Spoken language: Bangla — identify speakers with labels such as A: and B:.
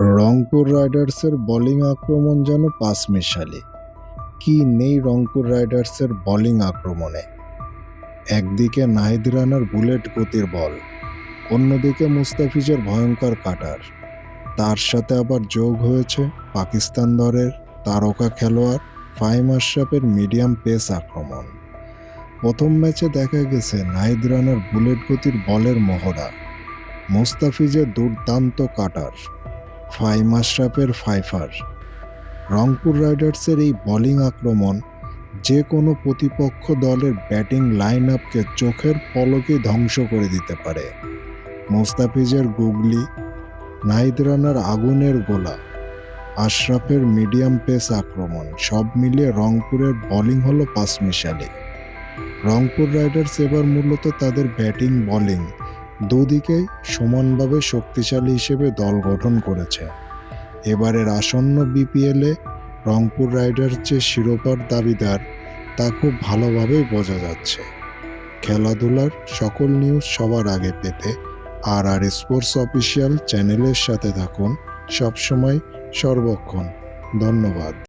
A: রংপুর রাইডার্সের বোলিং আক্রমণ যেন পাঁচমিশালি কি নেই রংপুর রাইডার্সের বোলিং আক্রমণে। একদিকে নাহিদ রানার বুলেট গতির বল, অন্যদিকে মুস্তাফিজের ভয়ঙ্কর কাটার। তার সাথে আবার যোগ হয়েছে পাকিস্তান দলের তারকা খেলোয়াড় ফাহিম আশরাফের মিডিয়াম পেস আক্রমণ। প্রথম ম্যাচে দেখা গেছে নাহিদ রানার বুলেট গতির বলের মহড়া মুস্তাফিজের দুর্দান্ত কাটার। ফাইম আশরাফের ফাইফার। রংপুর রাইডার্সের এই বোলিং আক্রমণ, যে কোনো প্রতিপক্ষ দলের ব্যাটিং লাইন আপকে চোখের পলকে ধ্বংস করে দিতে পারে। মোস্তাফিজের গুগলি, নাহিদ রানার আগুনের গোলা, আশরাফের মিডিয়াম পেস আক্রমণ, সব মিলিয়ে রংপুরের বোলিং হলো পাঁচমিশালি রংপুর রাইডার্স এবার মূলত তাদের ব্যাটিং বোলিং দুদিকেই সমানভাবে শক্তিশালী হিসেবে দল গঠন করেছে। এবারের আসন্ন বিপিএলে রংপুর রাইডার্স যে শিরোপার দাবিদার, তা খুব ভালোভাবেই বোঝা যাচ্ছে। খেলাধুলার সকল নিউজ সবার আগে পেতে আর আর স্পোর্টস অফিসিয়াল চ্যানেলের সাথে থাকুন। সবসময় সর্বক্ষণ। ধন্যবাদ।